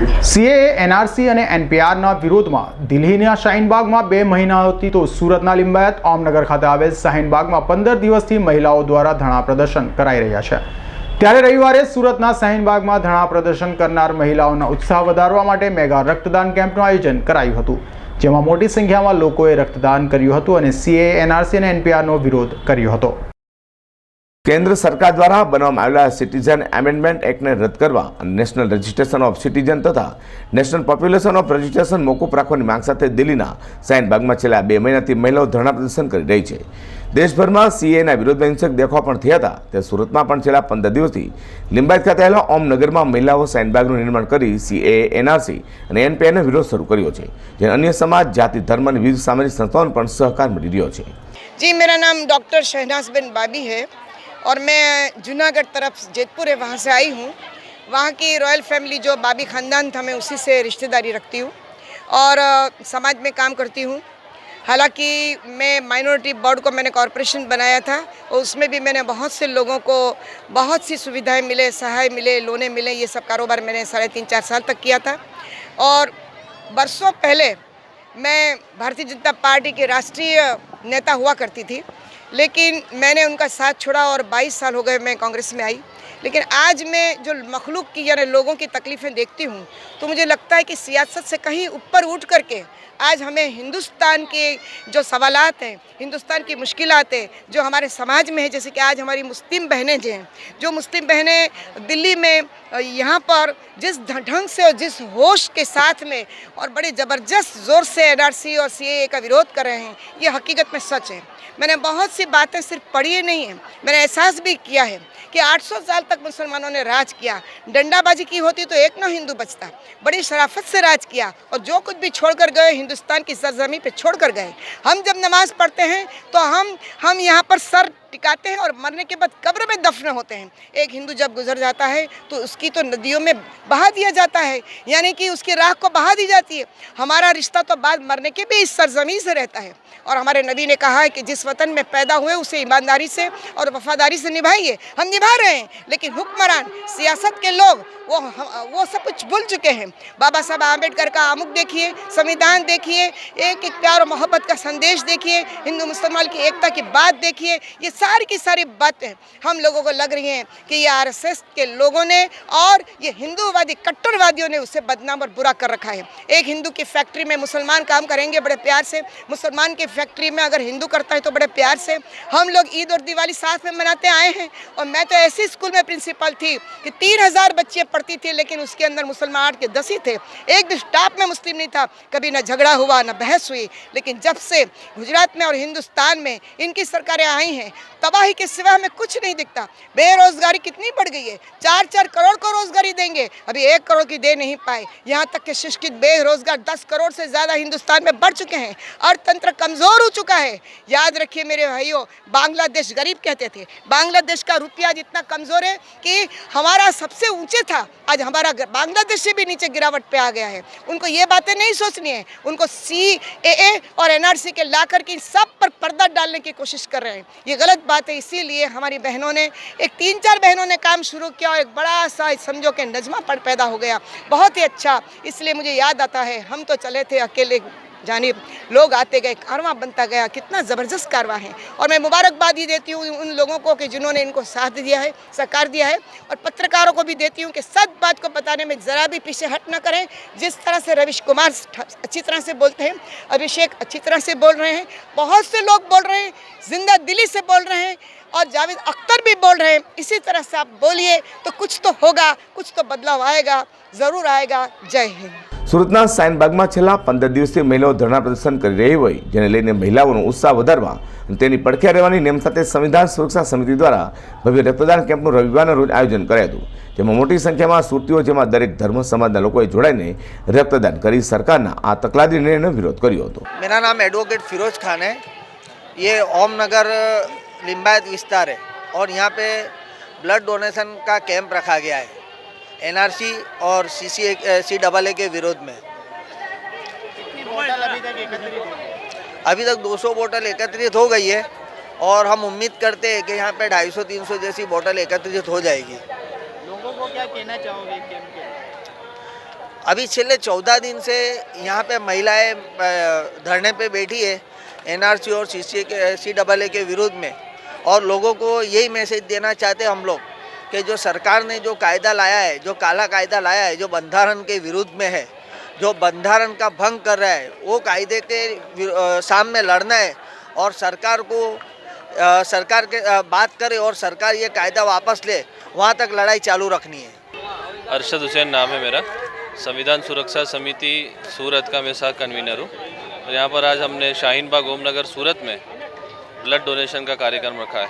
CA NRC અને એનપીઆરના વિરોધમાં દિલ્હીના શાહીનબાગમાં બે મહિનાઓથી તો સુરતના લિંબાયત ઓમનગર ખાતે આવેલ શાહીનબાગમાં પંદર દિવસથી મહિલાઓ દ્વારા ધરણા પ્રદર્શન કરાઈ રહ્યા છે. ત્યારે રવિવારે સુરતના શાહીનબાગમાં ધરણા પ્રદર્શન કરનાર મહિલાઓના ઉત્સાહ વધારવા માટે મેગા રક્તદાન કેમ્પનું આયોજન કરાયું હતું, જેમાં મોટી સંખ્યામાં લોકોએ રક્તદાન કર્યું હતું અને સીએ એનઆરસી અને એનપીઆરનો વિરોધ કર્યો હતો. કેન્દ્ર સરકાર દ્વારા બનાવવામાં આવેલા સિટીઝન એમેન્ડમેન્ટ એક્ટને રદ કરવા અને નેશનલ રજિસ્ટ્રેશન ઓફ સિટીઝન તથા નેશનલ પોપ્યુલેશન ઓફ રજિસ્ટ્રેશન મોકૂફ રાખવાની માંગ સાથે દિલ્હીના સાઇનબાગમાં છેલ્લા બે મહિનાથી મહિલાઓ ધરણા પ્રદર્શન કરી રહી છે. દેશભરમાં સીએના વિરોધમાં હિંસક દેખાવ પણ થયા હતા. તે સુરતમાં પણ છેલ્લા પંદર દિવસથી લિંબાયત ખાતે આવેલા ઓમનગરમાં મહિલાઓ સાઇનબાગનું નિર્માણ કરી સીએ, એનઆરસી અને એનપીઆઈનો વિરોધ શરૂ કર્યો છે જે અન્ય સમાજ, જાતિ, ધર્મ અને વિવિધ સામાજિક સંસ્થાઓને પણ સહકાર મળી રહ્યો છે. જી, મેરા નામ ડૉક્ટર શહેનાઝબેન બાબી હૈ. और मैं जूनागढ़ तरफ़ जेतपुर है, वहाँ से आई हूँ। वहाँ की रॉयल फैमिली जो बाबी ख़ानदान था, मैं उसी से रिश्तेदारी रखती हूँ और समाज में काम करती हूँ। हालाँकि मैं माइनॉरिटी बोर्ड को मैंने कॉरपोरेशन बनाया था, और उसमें भी मैंने बहुत से लोगों को बहुत सी सुविधाएँ मिले, सहाय मिले, लोने मिले, ये सब कारोबार मैंने साढ़े तीन चार साल तक किया था। और बरसों पहले मैं भारतीय जनता पार्टी के राष्ट्रीय नेता हुआ करती थी। लेकिन मैंने उनका साथ छोड़ा और 22 साल हो गए मैं कांग्रेस में आई। लेकिन आज मैं जो मखलूक की यानी लोगों की तकलीफ़ें देखती हूँ तो मुझे लगता है कि सियासत से कहीं ऊपर उठ करके आज हमें हिंदुस्तान के जो सवालात हैं, हिंदुस्तान की मुश्किलात हैं, जो हमारे समाज में है, जैसे कि आज हमारी मुस्लिम बहनें जो हैं, जो मुस्लिम बहनें दिल्ली में यहाँ पर जिस ढंग से और जिस होश के साथ में और बड़े ज़बरदस्त ज़ोर से एनआरसी और सीएए का विरोध कर रहे हैं, ये हकीकत में सच है। मैंने बहुत सी बातें सिर्फ़ पढ़ी नहीं है, मैंने एहसास भी किया है कि 800 साल तक मुसलमानों ने राज किया। डंडाबाजी की होती तो एक ना हिंदू बचता। बड़ी शराफत से राज किया और जो कुछ भी छोड़कर गए, हिंदुस्तान की सरजमी पे छोड़कर गए। हम जब नमाज़ पढ़ते हैं तो हम हम यहाँ पर सर टिकाते हैं और मरने के बाद कब्र में दफन होते हैं। एक हिंदू जब गुजर जाता है तो उसकी तो नदियों में बहा दिया जाता है। यानी कि उसकी राह को बहा दी जाती है। हमारा रिश्ता तो बाद मरने के भी इस सरजमी से रहता है। और हमारे नबी ने कहा है कि जिस वतन में पैदा हुए, उसे ईमानदारी से और वफादारी से निभाइए। हम निभा रहे हैं, लेकिन हुक्मरान, सियासत के लोग, वो वो सब कुछ भूल चुके हैं। बाबा साहब आम्बेडकर का आमुख देखिए, संविधान देखिए एक एक प्यार और मोहब्बत का संदेश देखिए, हिंदू मुसलमान की एकता की बात देखिए, ये सारी की सारी बातें हम लोगों को लग रही हैं कि ये आरएसएस के लोगों ने और ये हिंदूवादी, कट्टरवादियों ने उसे बदनाम और बुरा कर रखा है। एक हिंदू की फैक्ट्री में मुसलमान काम करेंगे बड़े प्यार से। मुसलमान की फैक्ट्री में अगर हिंदू करता है तो बड़े प्यार से। हम लोग ईद और दिवाली साथ में मनाते आए हैं और मैं तो ऐसी स्कूल में प्रिंसिपल थी कि तीन हज़ार बच्चे पढ़ती थी, लेकिन उसके अंदर मुसलमान के दस ही थे। एक भी स्टाफ में मुस्लिम नहीं था, कभी ना झगड़ा हुआ, ना बहस हुई, लेकिन जब से गुजरात में और हिंदुस्तान में इनकी सरकारें आई हैं तबाही के सिवा हमें कुछ नहीं दिखता। बेरोजगारी कितनी बढ़ गई है। चार चार करोड़ को रोजगारी देंगे। अभी एक करोड़ की दे नहीं पाए। यहाँ तक कि शिक्षित, बेरोजगार दस करोड़ से ज़्यादा हिंदुस्तान में बढ़ चुके हैं। अर्थतंत्र कमज़ोर हो चुका है। याद रखिए मेरे भाइयों, बांग्लादेश गरीब कहते थे। बांग्लादेश का रुपया आज इतना कमज़ोर है कि हमारा सबसे ऊँचे था। आज हमारा बांग्लादेश से भी नीचे गिरावट पे आ गया है। उनको ये बातें नहीं सोचनी है। उनको सी ए और एनआरसी के ला करके सब पर पर्दा डालने की कोशिश कर रहे हैं। ये गलत बात है, इसीलिए हमारी बहनों ने, एक तीन चार बहनों ने काम शुरू किया और एक बड़ा सा समझो कि नजमा पड़ पैदा हो गया। बहुत ही अच्छा इसलिए मुझे याद आता है, हम तो चले थे अकेले जानिब लोग आते गए, कारवां बनता गया, कितना ज़बरदस्त कारवां है। और मैं मुबारकबाद ही देती हूँ उन लोगों को कि जिन्होंने इनको साथ दिया है सहकार दिया है। और पत्रकारों को भी देती हूँ कि सच बात को बताने में ज़रा भी पीछे हट न करें। जिस तरह से रविश कुमार अच्छी तरह से बोलते हैं, अभिषेक अच्छी तरह से बोल रहे हैं, बहुत से लोग बोल रहे हैं, ज़िंदा दिली से बोल रहे हैं और जावेद अख्तर भी बोल रहे हैं। इसी तरह से आप बोलिए तो कुछ तो होगा, कुछ तो बदलाव आएगा, ज़रूर आएगा। जय हिंद। સુરતના સાયનબાગમાં છેલ્લા પંદર દિવસથી મહિલાઓ ધરણા પ્રદર્શન કરી રહી હોય જેને લઈને મહિલાઓનો ઉત્સાહ વધારવા અને તેની પડખે રહેવાની નેમ સાથે સંવિધાન સુરક્ષા સમિતિ દ્વારા ભવ્ય રક્તદાન કેમ્પનું રવિવારના રોજ આયોજન કરાયું હતું જેમાં મોટી સંખ્યામાં સુરતીઓ જેમાં દરેક ધર્મ સમાજના લોકોએ જોડાઈને રક્તદાન કરી સરકારના આ તકલાદી નિર્ણયનો વિરોધ કર્યો હતો मेरा नाम एडवोकेट फिरोज खान है ये ओम नगर लिम्बायत विस्तार है और यहाँ पे ब्लड डोनेशन का कैंप रखा गया है एनआरसी और C C C double A के विरोध में। अभी तक 200 बोतल एकत्रित हो गई है और हम उम्मीद करते हैं कि यहाँ पे 250-300 जैसी बोतल एकत्रित हो जाएगी। लोगों को क्या कहना चाहोगे कैंप के अभी पिछले चौदह दिन से यहाँ पे महिलाएँ धरने पे बैठी है एनआरसी और सी के सी डबल ए के विरोध में। और लोगों को यही मैसेज देना चाहते हैं हम लोग कि जो सरकार ने जो कायदा लाया है जो काला कायदा लाया है जो बंधारण के विरुद्ध में है जो बंधारण का भंग कर रहा है वो कायदे के सामने लड़ना है और सरकार को अ, सरकार के अ, बात करे और सरकार ये कायदा वापस ले वहाँ तक लड़ाई चालू रखनी है। अरशद हुसैन नाम है मेरा। संविधान सुरक्षा समिति सूरत का मैं सह कन्वीनर हूँ। और यहाँ पर आज हमने शाहीन बाग ओमनगर सूरत में ब्लड डोनेशन का कार्यक्रम रखा है।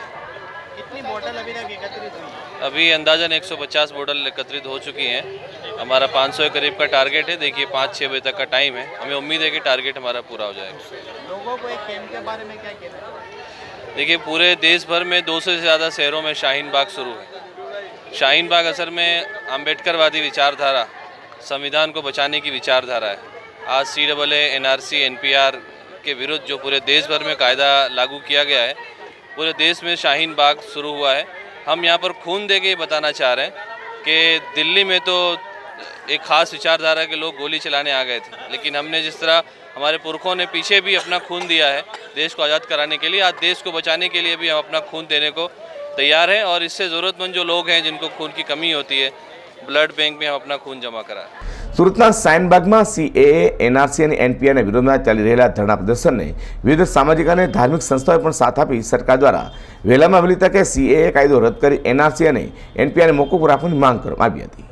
कितनी बोतल अभी तक एकत्रित हुई? है? अभी अंदाजन 150 बोतल एकत्रित हो चुकी हैं। हमारा 500 के करीब का टारगेट है। देखिए पाँच छः बजे तक का टाइम है। हमें उम्मीद है कि टारगेट हमारा पूरा हो जाएगा। लोगों को एक कैंप के बारे में क्या कहना देखिए पूरे देश भर में 200 से ज़्यादा शहरों में शाहीन बाग शुरू है शाहीन बाग असल में अम्बेडकरवादी विचारधारा संविधान को बचाने की विचारधारा है। आज C double N R C N P R के विरुद्ध जो पूरे देश भर में कायदा लागू किया गया है पूरे देश में शाहीन बाग शुरू हुआ है। हम यहाँ पर खून दे के ये बताना चाह रहे हैं कि दिल्ली में तो एक खास विचारधारा के लोग गोली चलाने आ गए थे, लेकिन हमने जिस तरह हमारे पुरखों ने पीछे भी अपना खून दिया है देश को आज़ाद कराने के लिए, आज देश को बचाने के लिए भी हम अपना खून देने को तैयार हैं और इससे ज़रूरतमंद जो लोग हैं जिनको खून की कमी होती है, ब्लड बैंक में हम अपना खून जमा कराएँ સુરતના સાઇનબાગમાં સીએએ એનઆરસી અને એનપીઆરના વિરોધમાં ચાલી રહેલા ધરણા પ્રદર્શનને વિવિધ સામાજિક અને ધાર્મિક સંસ્થાઓએ પણ સાથ આપી સરકાર દ્વારા વહેલામાં વહેલી તકે સીએએ કાયદો રદ કરી એનઆરસી અને એનપીઆરને મોકૂફ રાખવાની માંગ કરવામાં આવી હતી.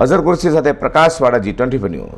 અઝર કુરશી સાથે પ્રકાશવાળા જી ટ્વેન્ટી ન્યૂઝ